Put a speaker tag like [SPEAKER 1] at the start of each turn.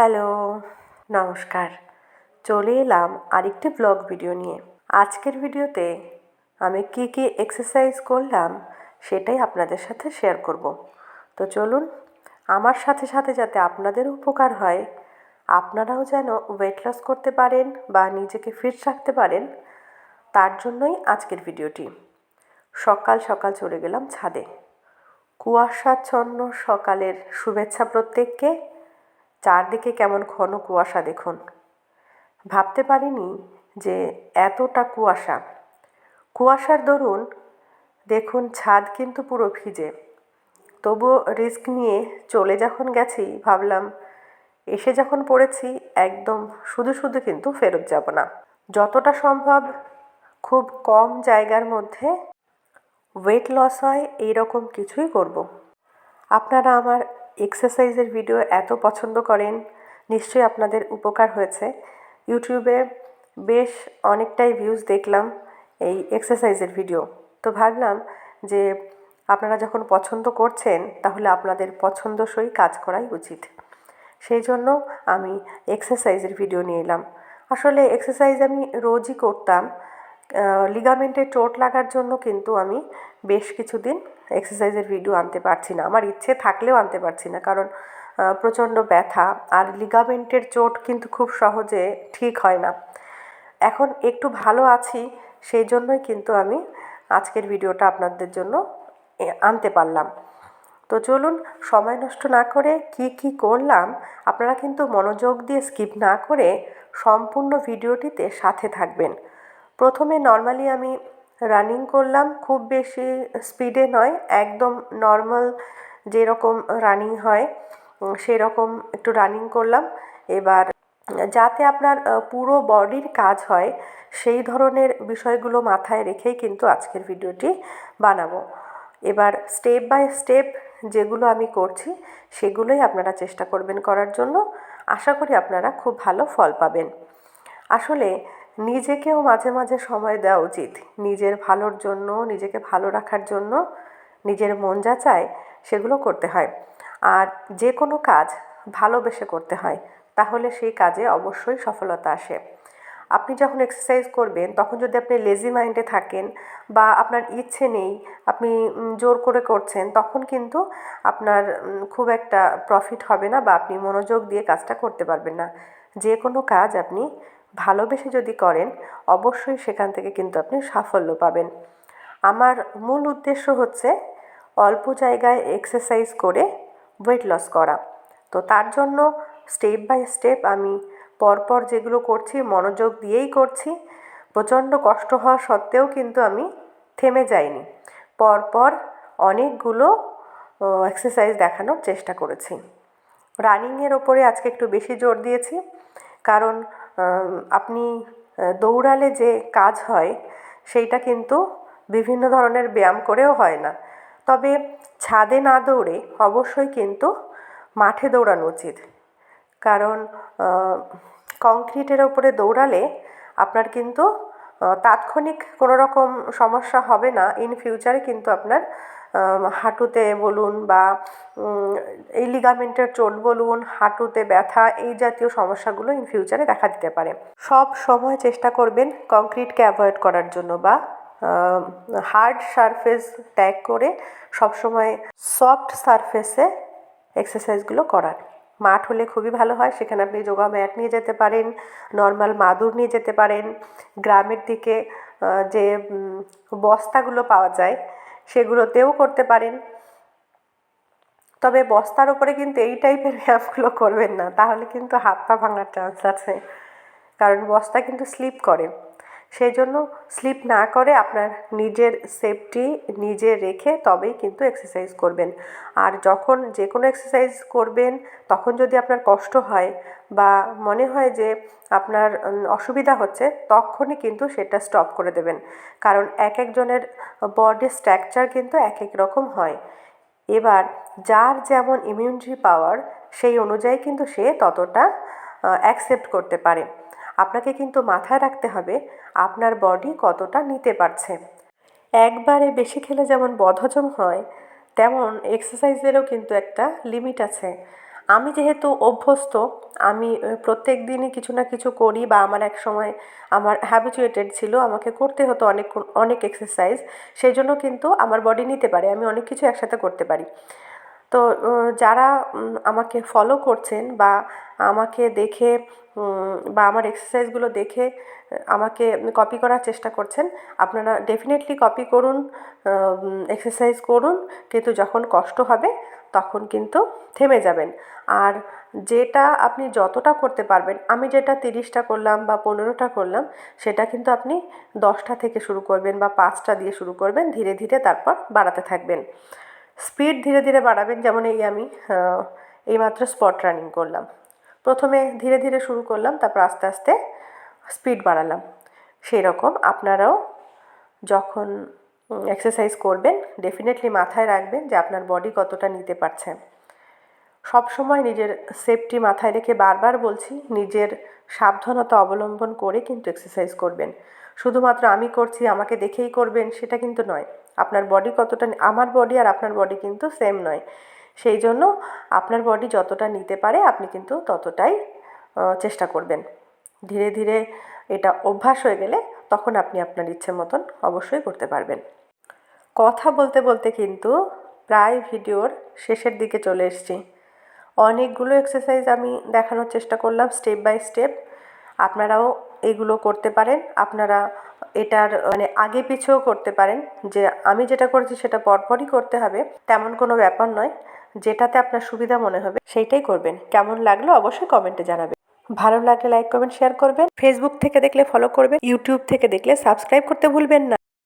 [SPEAKER 1] Hello, নমস্কার। চলে এলাম আরেকটি ব্লগ ভিডিও নিয়ে। আজকের ভিডিওতে আমি কি কি এক্সারসাইজ করলাম সেটাই আপনাদের সাথে শেয়ার করব। তো চলুন, আমার সাথে সাথে যাতে আপনাদের উপকার হয়, আপনারাও যেন ওয়েট লস করতে পারেন বা নিজেকে ফিট রাখতে পারেন, তার জন্যই আজকের ভিডিওটি সকাল সকাল চলে গেলাম ছাদে। কুয়াশাচ্ছন্ন সকালের শুভেচ্ছা প্রত্যেককে। চারদিকে কেমন ঘন কুয়াশা দেখুন। ভাবতে পারিনি যে এতটা কুয়াশা। কুয়াশার দরুন দেখুন ছাদ কিন্তু পুরো ভিজে। তবুও রিস্ক নিয়ে চলে যখন গেছি, ভাবলাম এসে যখন পড়েছি, একদম শুধু শুধু কিন্তু ফেরত যাব না। যতটা সম্ভব খুব কম জায়গার মধ্যে ওয়েট লস হয়, এইরকম কিছুই করব। আপনারা আমার এক্সারসাইজের ভিডিও এত পছন্দ করেন, নিশ্চয়ই আপনাদের উপকার হয়েছে। ইউটিউবে বেশ অনেকটাই ভিউজ দেখলাম এই এক্সারসাইজের ভিডিও তো ভাবলাম যে আপনারা যখন পছন্দ করছেন, তাহলে আপনাদের পছন্দসই কাজ করাই উচিত। সেই জন্য আমি এক্সারসাইজের ভিডিও নিয়ে এলাম। আসলে এক্সারসাইজ আমি রোজই করতাম। লিগামেন্টে চোট লাগার জন্য কিন্তু আমি বেশ কিছুদিন এক্সারসাইজের ভিডিও আনতে পারছি না। আমার ইচ্ছে থাকলেও আনতে পারছি না, কারণ প্রচণ্ড ব্যথা আর লিগামেন্টের চোট কিন্তু খুব সহজে ঠিক হয় না। এখন একটু ভালো আছি, সেই জন্যই কিন্তু আমি আজকের ভিডিওটা আপনাদের জন্য আনতে পারলাম। তো চলুন, সময় নষ্ট না করে কি কি করলাম, আপনারা কিন্তু মনোযোগ দিয়ে স্কিপ না করে সম্পূর্ণ ভিডিওটিতে সাথে থাকবেন। প্রথমে নর্মালি আমি রানিং করলাম, খুব বেশি স্পিডে নয়, একদম নর্মাল যেরকম রানিং হয় সেরকম একটু রানিং করলাম। এবার যাতে আপনার পুরো বডির কাজ হয়, সেই ধরনের বিষয়গুলো মাথায় রেখেই কিন্তু আজকের ভিডিওটি বানাবো। এবার স্টেপ বাই স্টেপ যেগুলো আমি করছি, সেগুলোই আপনারা চেষ্টা করবেন করার জন্য। আশা করি আপনারা খুব ভালো ফল পাবেন। আসলে নিজেকেও মাঝে মাঝে সময় দেওয়া উচিত। নিজের ভালোর জন্য, নিজেকে ভালো রাখার জন্য নিজের মন যা চায় সেগুলো করতে হয়। আর যে কোনো কাজ ভালোবেসে করতে হয়, তাহলে সেই কাজে অবশ্যই সফলতা আসে। আপনি যখন এক্সারসাইজ করবেন, তখন যদি আপনি লেজি মাইন্ডে থাকেন বা আপনার ইচ্ছে নেই, আপনি জোর করে করছেন, তখন কিন্তু আপনার খুব একটা প্রফিট হবে না বা আপনি মনোযোগ দিয়ে কাজটা করতে পারবেন না। যে কোনো কাজ আপনি ভালোবেসে যদি করেন, অবশ্যই সেখান থেকে কিন্তু আপনি সাফল্য পাবেন। আমার মূল উদ্দেশ্য হচ্ছে অল্প জায়গায় এক্সারসাইজ করে ওয়েট লস করা। তো তার জন্য স্টেপ বাই স্টেপ আমি পরপর যেগুলো করছি, মনোযোগ দিয়েই করছি। প্রচণ্ড কষ্ট হওয়া সত্ত্বেও কিন্তু আমি থেমে যাইনি। পরপর অনেকগুলো এক্সারসাইজ দেখানোর চেষ্টা করেছি। রানিংয়ের ওপরে আজকে একটু বেশি জোর দিয়েছি। কারণ আপনি দৌড়ালে যে কাজ হয়, সেইটা কিন্তু বিভিন্ন ধরনের ব্যায়াম করেও হয় না। তবে ছাদে না দৌড়ে অবশ্যই কিন্তু মাঠে দৌড়ানো উচিত। কারণ কংক্রিটের ওপরে দৌড়ালে আপনার কিন্তু তাৎক্ষণিক কোনো রকম সমস্যা হবে না। ইন ফিউচারে কিন্তু আপনার হাঁটুতে বলুন বা এই লিগামেন্টের চোট বলুন, হাঁটুতে ব্যথা, এই জাতীয় সমস্যাগুলো ইন ফিউচারে দেখা দিতে পারে। সব সময় চেষ্টা করবেন কংক্রিটকে অ্যাভয়েড করার জন্য বা হার্ড সারফেস ত্যাগ করে সবসময় সফট সারফেসে এক্সারসাইজগুলো করার। মাঠ হলে খুবই ভালো হয়, সেখানে আপনি যোগা ম্যাট নিয়ে যেতে পারেন নর্মাল মাদুর নিয়ে যেতে পারেন। গ্রামের দিকে যে বস্তাগুলো পাওয়া যায় সেগুলোতেও করতে পারেন। তবে বস্তার ওপরে কিন্তু এই টাইপের ব্যায়ামগুলো করবেন না। তাহলে কিন্তু হাত পা ভাঙার চান্স আছে। কারণ বস্তা কিন্তু স্লিপ করে। সেই জন্য স্লিপ না করে আপনার নিজের সেফটি নিজে রেখে তবেই কিন্তু এক্সারসাইজ করবেন। আর যখন যে কোনো এক্সারসাইজ করবেন, তখন যদি আপনার কষ্ট হয় বা মনে হয় যে আপনার অসুবিধা হচ্ছে, তখনই কিন্তু সেটা স্টপ করে দেবেন। কারণ এক একজনের বডির স্ট্রাকচার কিন্তু এক এক রকম হয়। এবার যার যেমন ইমিউনিটি পাওয়ার সেই অনুযায়ী কিন্তু সে ততটা অ্যাকসেপ্ট করতে পারে। আপনাকে কিন্তু মাথায় রাখতে হবে আপনার বডি কতটা নিতে পারছে। একবারে বেশি খেলে যেমন বদহজম হয়, তেমন এক্সারসাইজেরও কিন্তু একটা লিমিট আছে। আমি যেহেতু অভ্যস্ত, আমি প্রত্যেক দিনই কিছু না কিছু করি বা আমার এক সময় আমার হ্যাবিচুয়েটেড ছিল, আমাকে করতে হতো অনেক অনেক এক্সারসাইজ সেই জন্য কিন্তু আমার বডি নিতে পারে, আমি অনেক কিছু একসাথে করতে পারি। তো যারা আমাকে ফলো করছেন বা আমাকে দেখে বা আমার এক্সারসাইজগুলো দেখে, আমাকে কপি করার চেষ্টা করছেন, আপনারা ডেফিনেটলি কপি করুন এক্সারসাইজ করুন, কিন্তু যখন কষ্ট হবে, তখন কিন্তু থেমে যাবেন। আর যেটা আপনি যতটা করতে পারবেন, আমি যেটা তিরিশটা করলাম বা পনেরোটা করলাম, সেটা কিন্তু আপনি দশটা থেকে শুরু করবেন বা পাঁচটা দিয়ে শুরু করবেন, ধীরে ধীরে তারপর বাড়াতে থাকবেন। স্পিড ধীরে ধীরে বাড়াবেন, যেমন এই আমি এইমাত্র স্পট রানিং করলাম। প্রথমে ধীরে ধীরে শুরু করলাম, তারপর আস্তে আস্তে স্পিড বাড়ালাম। সেই রকম আপনারাও যখন এক্সারসাইজ করবেন ডেফিনেটলি মাথায় রাখবেন যে আপনার বডি কতটা নিতে পারছে। সব সময় নিজের সেফটি মাথায় রেখে বারবার বলছি, নিজের সাবধানতা অবলম্বন করে কিন্তু এক্সারসাইজ করবেন। শুধুমাত্র আমি করছি, আমাকে দেখেই করবেন, সেটা কিন্তু নয়। আপনার বডি কতটা আমার বডি আর আপনার বডি কিন্তু সেম নয়। সেই জন্য আপনার বডি যতটা নিতে পারে, আপনি কিন্তু ততটাই চেষ্টা করবেন। ধীরে ধীরে এটা অভ্যাস হয়ে গেলে তখন আপনি আপনার ইচ্ছে মতন অবশ্যই করতে পারবেন। কথা বলতে বলতে কিন্তু প্রায় ভিডিওর শেষের দিকে চলে এসেছি। অনেকগুলো এক্সারসাইজ আমি দেখানোর চেষ্টা করলাম স্টেপ বাই স্টেপ আপনারাও এগুলো করতে পারেন। আপনারা এটার মানে আগে পিছেও করতে পারেন, যে আমি যেটা করেছি সেটা পরপরই করতে হবে, তেমন কোনো ব্যাপার নয়। যেটাতে আপনার সুবিধা মনে হবে, সেইটাই করবেন। কেমন লাগল অবশ্যই কমেন্টে জানাবেন। ভালো লাগলে লাইক করবেন শেয়ার করবেন। ফেসবুক থেকে দেখলে ফলো করবেন ইউটিউব থেকে দেখলে সাবস্ক্রাইব করতে ভুলবেন না।